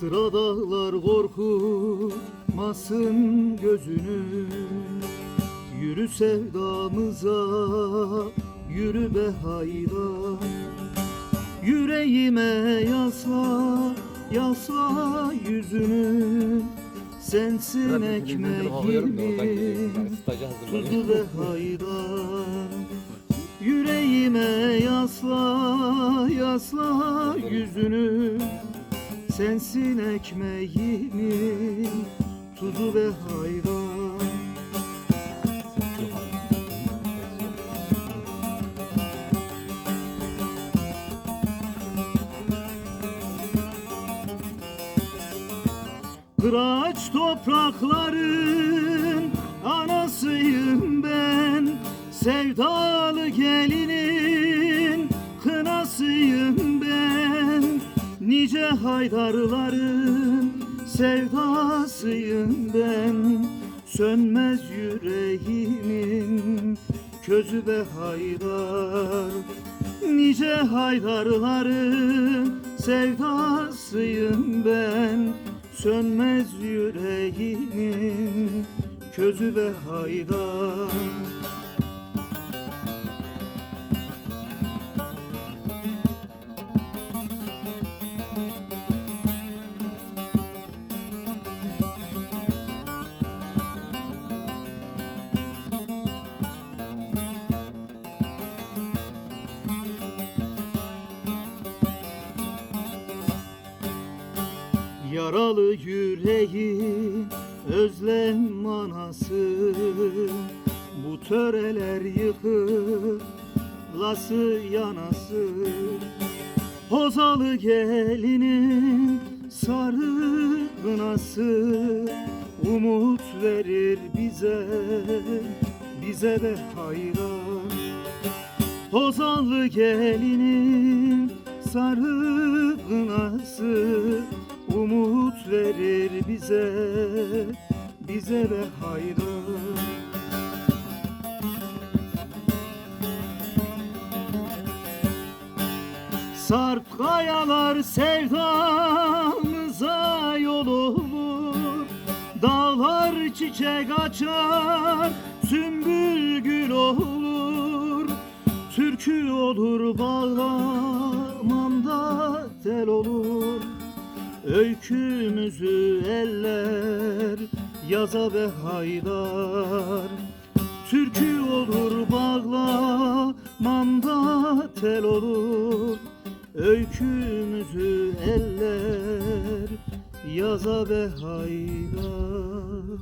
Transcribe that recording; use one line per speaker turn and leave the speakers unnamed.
Sıra dağlar korkutmasın gözünü. Yürü sevdamıza yürü be hayran. Yüreğime yasla yasla yüzünü. Sensin ekmeğimin tuzu ve hayran. Yüreğime yasla yasla yüzünü Sensin ekmeğimin tuzu ve hayran. Kıraç toprakların anasıyım ben. Sevdalı gelinin haydarların sevdasıyım ben. Sönmez yüreğimin közü ve haydar. Nice haydarların sevdasıyım ben. Sönmez yüreğimin közü ve haydar Yaralı yüreğin özlem manası. Bu töreler yıkır lası yanası. Hozalı gelinin sarı kınası. Umut verir bize, bize de hayran. Hozanlı gelinin sarı kınası Umut verir bize, bize ve hayran Sarp kayalar sevdamıza yol olur Dağlar çiçek açar, sümbül gül olur. Türkü olur bağlamamda tel olur Öykümüzü eller yaza ve haydar. Türkü olur bağlamamda tel olur. Öykümüzü eller yaza ve haydar